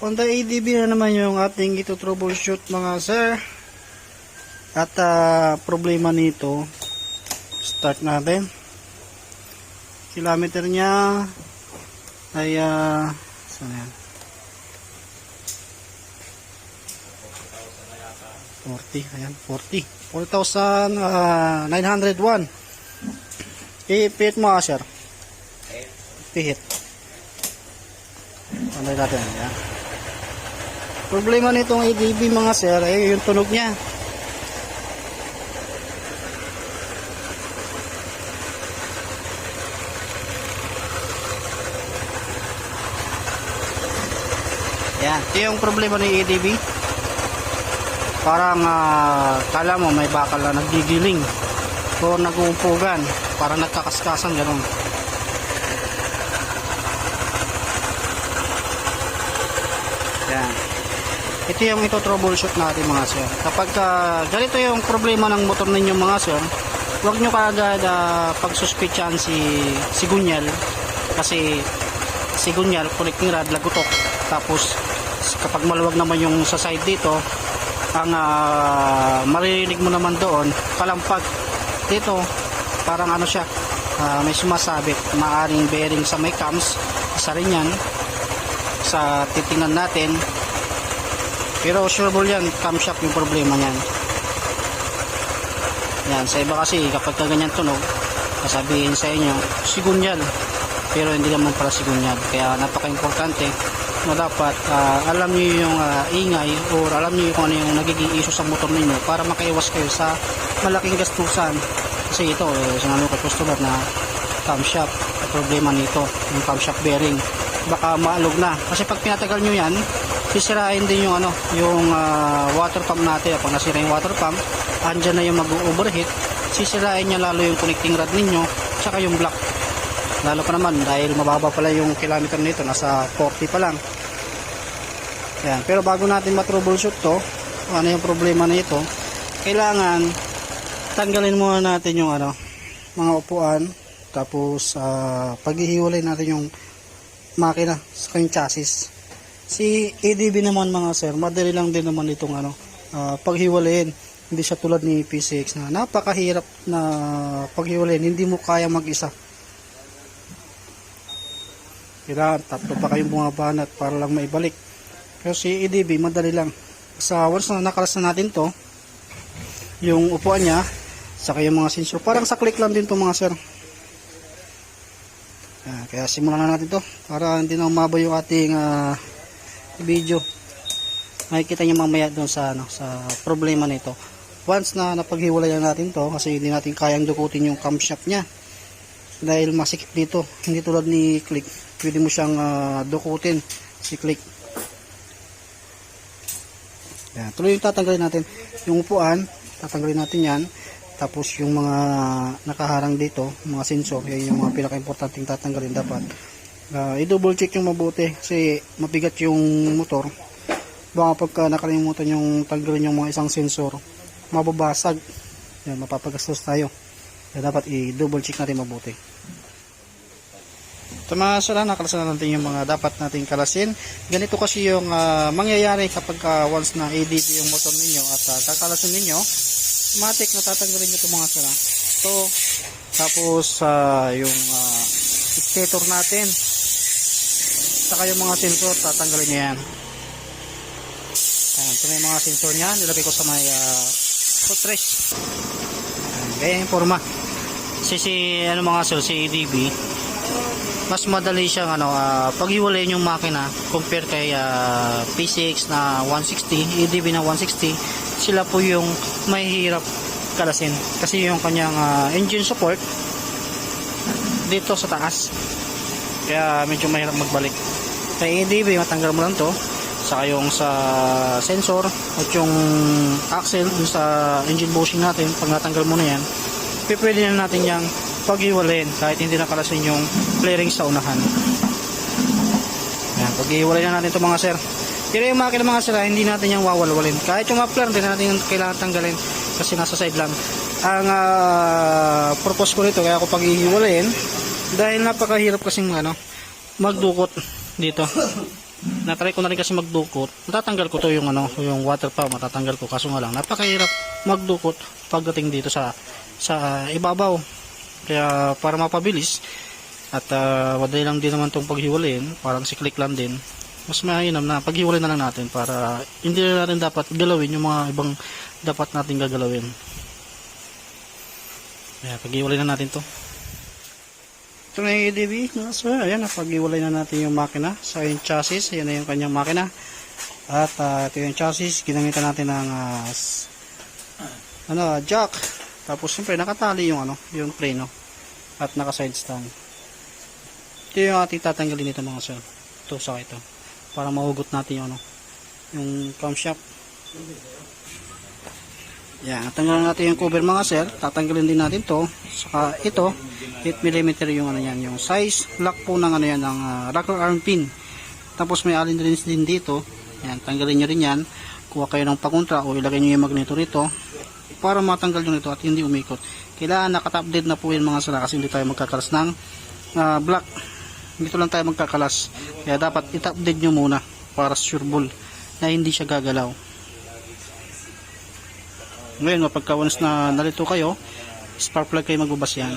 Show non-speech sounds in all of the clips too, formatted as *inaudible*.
Honda ADB na naman yung ating ito troubleshoot mga sir. At ah, problema nito, start natin. Kilometer niya ay ah, saan yan? 40, ayan, 40. 4,901. I-pihit mo ah, sir. Pihit. Ano natin, ayan. Problema nitong ADB mga sir ay yung tunog niya. Yan, ito yung problema ng ADB. Parang ah, kala mo may bakal na naggigiling o nag-uumpugan, parang nagkakaskasan ganun. Yan. Ito yung ito troubleshoot natin mga sir. Kapag ah, ganito yung problema ng motor ninyo mga sir, huwag nyo kaagad uh, pagsuspitsahan si si Gunyal kasi si Gunyal connecting rod lagutok. Tapos kapag maluwag naman yung sa side dito, ang ah, maririnig mo naman doon, palampag. Dito, parang ano siya, ah, may sumasabit, maaring bearing sa may cams, isa rin yan, sa titingnan natin. Pero sure ball yan, camshaft yung problema niyan. Yan, sa iba kasi kapag ka ganyan tunog, sasabihin sa inyo, sigunyal. Pero hindi naman pala sigunyal. Kaya napaka-importante na dapat ah, alam niyo yung ah, ingay or alam niyo kung ano yung nagiging issue sa motor ninyo para makaiwas kayo sa malaking gastusan. Kasi ito, eh, sinabi ko customer na camshaft, problema nito, yung camshaft bearing. Baka maalog na. Kasi pag pinatagal nyo yan, sisirain din yung ano, yung ah, water pump natin. Pag nasira yung water pump, andyan na yung mag-overheat, sisirain niya lalo yung connecting rod ninyo, tsaka yung block. Lalo pa naman dahil mababa pala yung kilometer nito, nasa 40 pa lang. Yan. Pero bago natin matroubleshoot to, ano yung problema nito, kailangan tanggalin muna natin yung ano, mga upuan, tapos ah, paghihiwalay natin yung makina sa kanyang chassis. Si ADB naman mga sir, madali lang din naman itong ano, ah, paghiwalayin. Hindi siya tulad ni P6 na napakahirap na paghiwalayin, hindi mo kaya mag-isa. Kailangan tatlo pa kayong bumabanat para lang maibalik. Pero si EDB, madali lang. Sa once na nakalas na natin to, yung upuan niya, saka yung mga sensor. Parang sa click lang din to mga sir. Ah, kaya simulan na natin to para hindi na umaba yung ating ah, video. Makikita niyo mamaya doon sa ano sa problema nito. Once na napaghiwalayan natin to kasi hindi natin kayang dukutin yung camshaft niya. Dahil masikip dito, hindi tulad ni click. Pwede mo siyang ah, dukutin si click. Yan, tuloy yung tatanggalin natin yung upuan, tatanggalin natin yan. Tapos yung mga nakaharang dito, mga sensor, yan yung mga pinaka-importanting tatanggalin dapat. Ah, i-double check yung mabuti kasi mabigat yung motor. Baka pagka nakalimutan yung tanggalin yung mga isang sensor, mababasag. Yan, mapapagastos tayo. Kaya dapat i-double check natin mabuti. Ito mga sala, nakalasan na natin yung mga dapat nating kalasin. Ganito kasi yung ah, mangyayari kapag ah, once na ADP yung motor ninyo at uh, kakalasin ninyo, matik na tatanggalin nyo ito mga sala. Ito, tapos ah, yung uh, stator natin, saka yung mga sensor, tatanggalin nyo yan. Ayan, ito yung mga sensor niya, nilagay ko sa may uh, footrest. Ayan, yung forma. Si, si, ano mga sir, si ADB, mas madali siyang ano, ah, paghiwalayin yung makina compare kay ah, P6 na 160, EDB na 160, sila po yung mahihirap kalasin. Kasi yung kanyang ah, engine support dito sa taas. Kaya medyo mahirap magbalik. Kay EDB, matanggal mo lang to. Saka yung sa sensor at yung axle dun sa engine bushing natin, pag natanggal mo na yan, pwede na natin yung paghiwalayin kahit hindi nakalasin yung flaring sa unahan. Yan, paghiwalayin na natin ito mga sir. Pero yung makina mga sir, ah, hindi natin yung wawalwalin. Kahit yung muffler, hindi natin yung kailangan tanggalin kasi nasa side lang. Ang ah, purpose ko nito, kaya ako paghihiwalayin, dahil napakahirap kasing ano, magdukot dito. *coughs* natry ko na rin kasi magdukot. Matatanggal ko to yung ano yung water pump matatanggal ko. Kaso nga lang napakahirap magdukot pagdating dito sa sa ibabaw. Kaya para mapabilis at uh, madali lang din naman tong paghiwalayin parang si click lang din mas mainam na paghiwalay na lang natin para hindi na natin dapat galawin yung mga ibang dapat natin gagalawin kaya paghiwalay na natin to ito na yung mga sir. Ayan, napag-iwalay na natin yung makina sa yung chassis. Ayan na yung kanyang makina. At ah, ito yung chassis. Ginamitan natin ng s- ano, jack. Tapos siyempre nakatali yung ano, yung preno. At naka side stand. Ito yung ating tatanggalin nito mga sir. Ito sa ito. Para mahugot natin yung ano, yung camshaft. Yan, tanggalin natin yung cover mga sir. Tatanggalin din natin to. Saka ito, 8mm yung ano yan, yung size lock po ng ano yan, ng ah, rocker arm pin. Tapos may allen rings din dito. Yan, tanggalin nyo rin yan. Kuha kayo ng pakontra o ilagay nyo yung magneto rito para matanggal nyo ito at hindi umikot. Kailangan nakatap-dead na po yan mga sala kasi hindi tayo magkakalas ng ah, black. Dito lang tayo magkakalas. Kaya dapat itap dead nyo muna para sure ball na hindi siya gagalaw. Ngayon, mapagka once na nalito kayo, spark plug kayo magbabas yan.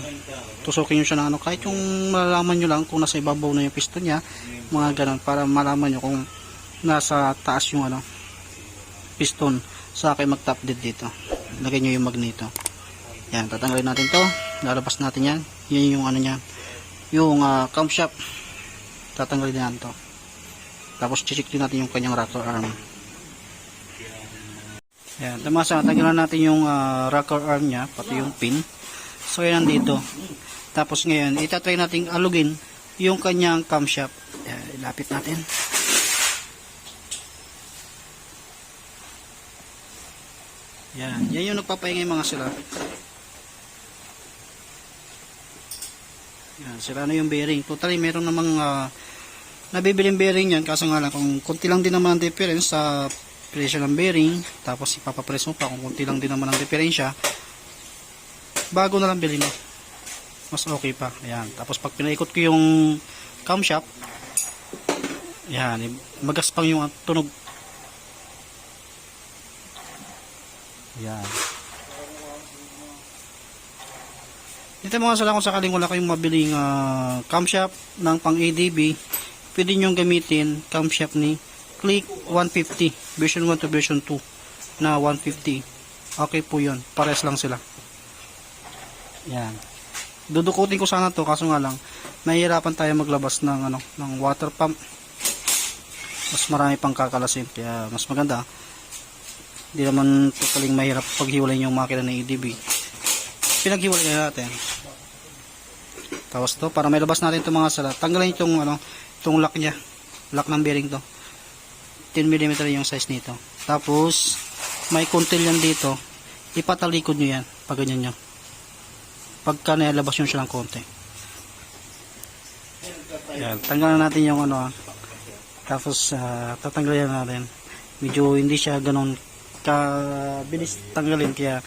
Tusukin nyo siya ng ano, kahit yung malalaman nyo lang kung nasa ibabaw na yung piston niya, mga ganun, para malaman nyo kung nasa taas yung ano, piston. Sa akin mag-top dead dito. Lagay nyo yung magneto. Yan, tatanggalin natin to. Lalabas natin yan. Yan yung ano niya, yung uh, camshaft. Tatanggalin natin to. Tapos check din natin yung kanyang rocker arm. Yan, tamasa, tanggalan natin yung ah, rocker arm niya, pati yung pin. So, yan nandito. Tapos ngayon, itatry natin alugin yung kanyang camshaft. Yan, ilapit natin. Yan, yan yung nagpapaingay mga sila. Yan, sila na yung bearing. Totally, meron namang uh, nabibiling bearing yan. Kaso nga lang, kung konti lang din naman ang difference sa presyo ng bearing, tapos ipapapress mo pa kung konti lang din naman ang diferensya, bago na lang bilhin mo. Mas okay pa. Ayan. Tapos pag pinaikot ko yung camshaft, yan, magaspang yung tunog. Yan. Dito mga sala kung sakaling wala kayong mabiling ah, camshaft ng pang ADB, pwede nyo gamitin camshaft ni Click 150 version 1 to version 2 na 150 okay po yun pares lang sila. Yan. Dudukutin ko sana to kaso nga lang nahihirapan tayo maglabas ng ano ng water pump. Mas marami pang kakalasin kaya mas maganda hindi naman totaling mahirap paghiwalay yung makina ng ADB pinaghiwalay na natin. Tapos to para may labas natin itong mga sala tanggalin itong ano itong lock nya lock ng bearing to 10mm yung size nito. Tapos, may kuntil yan dito. Ipatalikod nyo yan. Pag ganyan nyo. Pagka nailabas nyo siya ng konti. Yan. Tanggalan natin yung ano. ah. Tapos, uh, tatanggalin natin. Medyo hindi siya ganun kabilis tanggalin. Kaya,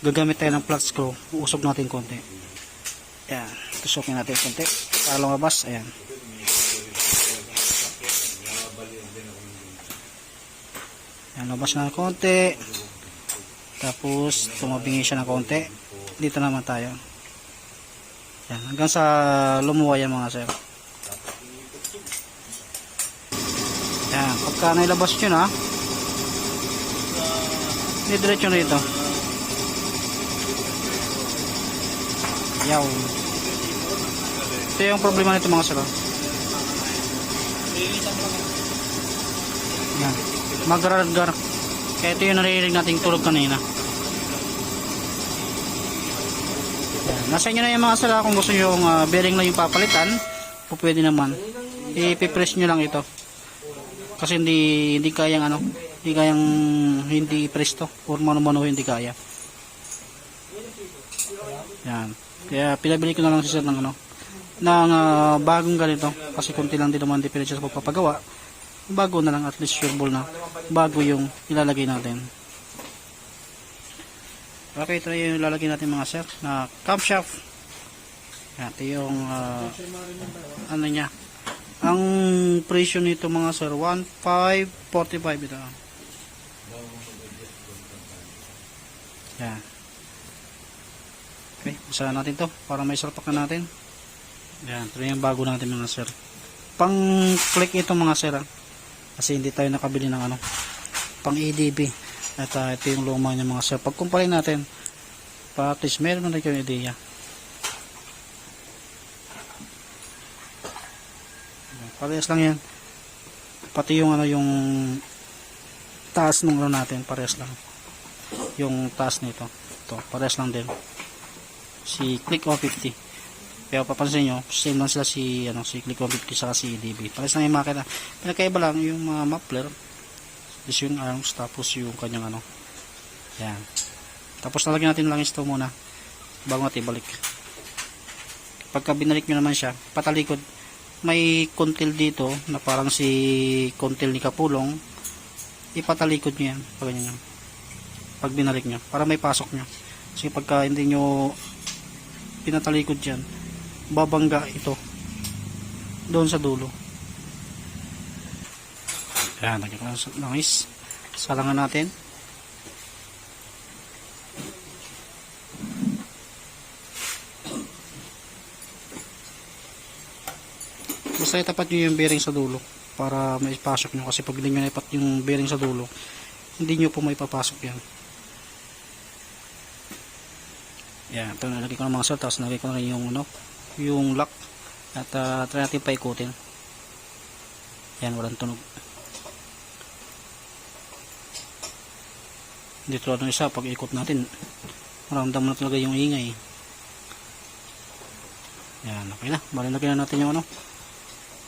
gagamit tayo ng flat screw. Usog natin konti. Yan. Tusukin natin konti. Para lumabas. Ayan. Yan, labas na ng konti. Tapos, tumabingi siya ng konti. Dito naman tayo. Yan, hanggang sa lumuwa yan mga sir. Yan, pagka nailabas nyo na, didiretso na ito. Yaw. Ito yung problema nito mga sir. oh. Yan magargar kaya ito yung naririnig nating tulog kanina. Nasa inyo na yung mga sala kung gusto yung uh, bearing lang yung papalitan po pwede naman. Ipipress nyo lang ito. Kasi hindi hindi kayang ano hindi kayang hindi press to. Or mano-mano hindi kaya. Yan. Kaya pinabili ko na lang si sir ng ano ng ah, bagong ganito. Kasi konti lang din naman diferensya sa pagpapagawa bago na lang at least sure ball na bago yung ilalagay natin okay ito yung ilalagay natin mga sir na camshaft ito yung ah, ano nya Ang presyo nito mga sir, 1,545 ito. Yan. Okay, usahan natin to para may sarpak na natin. Yan, ito yung bago natin mga sir. Pang click ito mga sir. ah. Kasi hindi tayo nakabili ng ano, pang EDB. At ah, ito yung luma niya mga sir. Pag kumpare natin, para at least meron na kayong ideya. Yan, Parehas lang yan. Pati yung ano yung taas ng ano natin, parehas lang. Yung taas nito. Ito, parehas lang din. Si Click 150. Kaya papansin nyo, same lang sila si, ano, si Click 150 sa si DB. Parehas lang yung makina. Pinakaiba lang yung mga muffler. Is yung arms, tapos yung kanyang ano. Yan. Tapos lalagyan natin lang ito muna bago natin ibalik. Pagka binalik nyo naman siya, patalikod, may kontil dito na parang si kontil ni Kapulong. Ipatalikod nyo yan. Pag yan. Pag binalik nyo. Para may pasok nyo. Kasi pagka hindi nyo pinatalikod dyan, babangga ito doon sa dulo. Yan, ng langis. Salangan natin. Basta itapat nyo yung bearing sa dulo para may pasok nyo kasi pag hindi nyo naipat yung bearing sa dulo hindi nyo po may papasok yan yan ito nalagay ko ng mga salt tapos nalagay ko na yung ano yung lock at uh, try natin paikutin. Yan walang tunog. Dito lang isa pag ikot natin. Maramdam na talaga yung ingay. Yan okay na. Malinagay na natin yung ano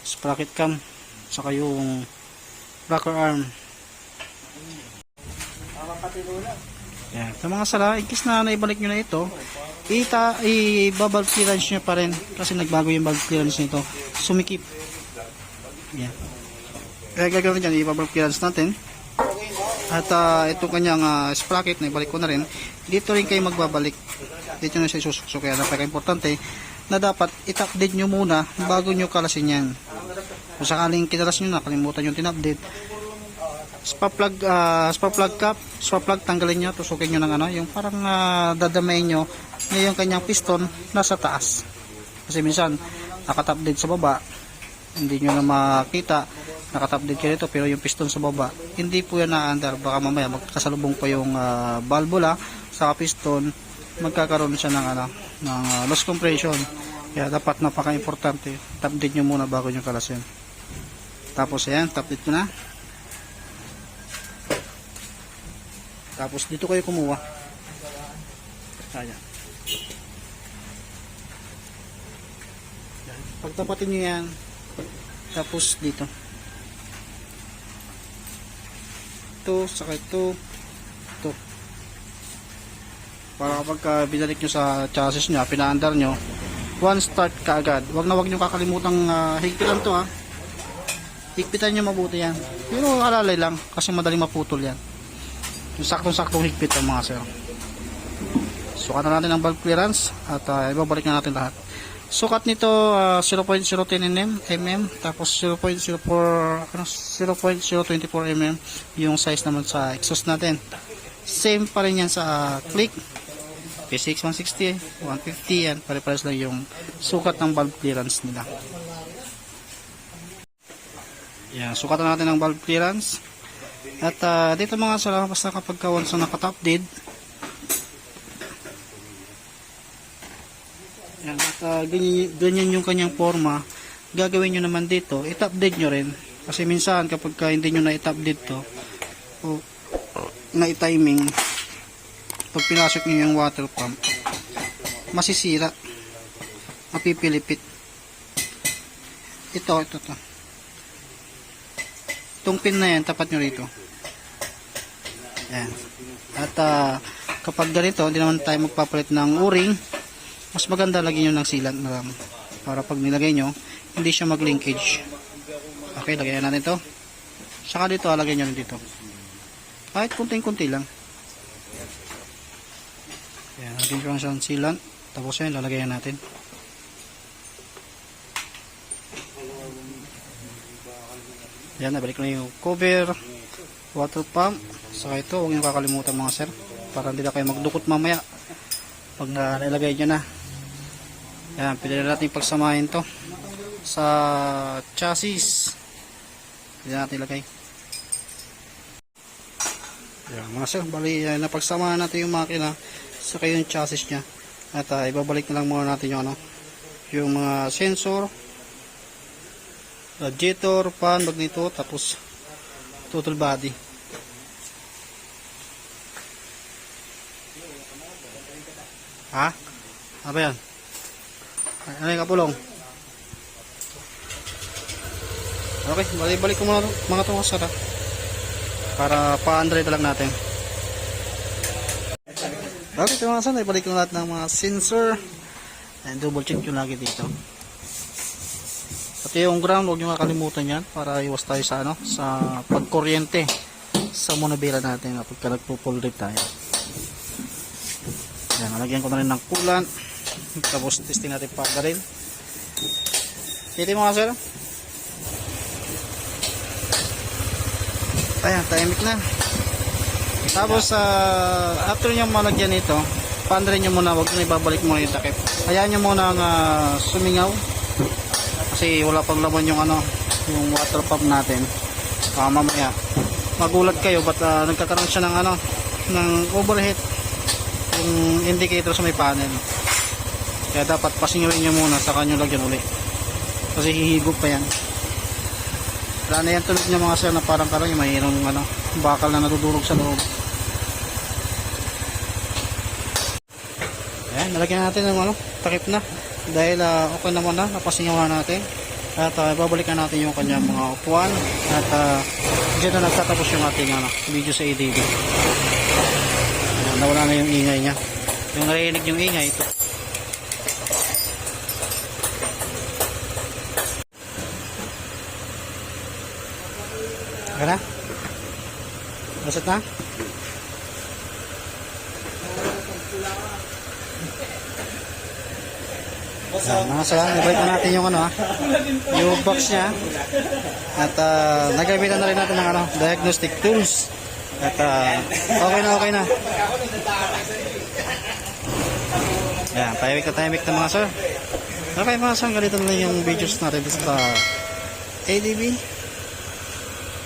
sprocket cam saka yung rocker arm. Yan sa mga sala in na naibalik nyo na ito ita i-valve clearance nyo pa rin kasi nagbago yung valve clearance nito. Sumikip. Yan kaya gagawin dyan i-valve clearance natin. At uh, itong kanyang ah, sprocket na ibalik ko na rin. Dito rin kayo magbabalik. Dito na siya isusukso. Kaya napaka-importante na dapat i-update nyo muna bago nyo kalasin yan. Kung sakaling kinalas nyo na kalimutan yung tin-update. Spa plug uh, spa plug cap spa plug tanggalin nyo tusukin nyo ng ano yung parang uh, dadamayin nyo na yung kanyang piston nasa taas. Kasi minsan nakatap din sa baba hindi nyo na makita nakatap din kayo dito pero yung piston sa baba hindi po yan na-under. Baka mamaya magkasalubong pa yung uh, valvula sa piston magkakaroon siya ng ano ng uh, loss compression. Kaya dapat napaka-importante tap din nyo muna bago nyo kalasin. Tapos ayan tap din ko na. Tapos dito kayo kumuha. Ayan pagtapatin nyo yan. Tapos dito. Ito saka ito. Ito. Para kapag uh, binalik nyo sa chassis nyo pinaandar nyo one start ka agad. Wag na wag nyo kakalimutang uh, higpitan to ha higpitan nyo mabuti yan. Pero alalay lang kasi madaling maputol yan. Yung saktong-saktong higpit ang mga sir. Sukat na natin ang valve clearance at uh, ibabalik na natin lahat sukat nito uh, 0.010 mm, mm tapos 0.04 ano, 0.024 mm yung size naman sa exhaust natin. Same pa rin yan sa uh, click. P6 160 150 yan pare-pares lang yung sukat ng valve clearance nila. Yan sukat na natin ang valve clearance. At uh, dito mga sala basta kapag ka once na nakatop dead yan, at uh, ganyan, ganyan yung kanyang forma gagawin nyo naman dito dead nyo rin. Kasi minsan kapag ka hindi nyo na itop dead to o na timing pag pinasok nyo yung water pump masisira mapipilipit. Ito ito to itong pin na yan tapat nyo rito. Yan at uh, kapag ganito hindi naman tayo magpapalit ng o-ring mas maganda lagyan nyo ng sealant na lang para pag nilagay nyo hindi siya mag linkage okay lagyan natin to saka dito lagyan nyo rin dito kahit kunting kunti lang yan lagyan ko lang siya ng sealant tapos yan lalagyan natin Yan, nabalik na yung cover, water pump. Saka ito, huwag niyo kakalimutan mga sir. Para hindi na kayo magdukot mamaya. Pag na nilagay nyo na. Yan, pwede na natin pagsamahin to sa chassis. Pwede natin ilagay. Yan, mga sir, bali, uh, napagsamahan natin yung makina sa yung chassis niya. At ah, ibabalik na lang muna natin yung ano, yung mga sensor, radiator, fan, magneto, tapos total body. Ha? Ano ba yan? Ano yung kapulong? Okay, balik-balik ko muna mga itong kasara. Para pa-andre lang natin. Okay, ito mga kasara, ibalik ko lahat ng mga sensor. And double check nyo lagi dito. Pati yung ground, huwag nyo kakalimutan yan para iwas tayo sa ano, sa pagkuryente sa monobila natin kapag ka nagpo-full rip tayo. Yan, nalagyan ko na rin ng coolant. *laughs* Tapos testing natin pa rin. Dito mga sir. Ayan, timing na. Tapos, ah, after nyo malagyan ito, pandrin nyo muna, huwag nyo ibabalik muna yung takip. Hayaan nyo muna nga sumingaw. Kasi wala pang laman yung ano, yung water pump natin. Ah, mamaya, magulat kayo, ba't ah, nagkakaroon siya ng ano, ng overheat yung indicator sa may panel. Kaya dapat pasingawin nyo muna, saka nyo lagyan uli. Kasi hihigop pa yan. Wala na yan tulog niya mga sir na parang karang mayroong ano, bakal na natutulog sa loob. Ayan, nalagyan natin ng ano, takip na. Dahil ah, okay naman na, napasingawan natin. At ah, babalikan natin yung kanyang mga upuan. At uh, dyan na nagtatapos yung ating ano, video sa ADB. Ayan, nawala na yung ingay niya. Yung narinig yung ingay, ito. Okay na? Masat na? Yan, ibalik na natin yung ano ha, yung box niya. At uh, nagamitan na rin natin ng ano, diagnostic tools. At ah, okay na, okay na. Yan, tahimik na tahimik na mga sir. Okay mga sir, ganito na yung videos natin sa ADB.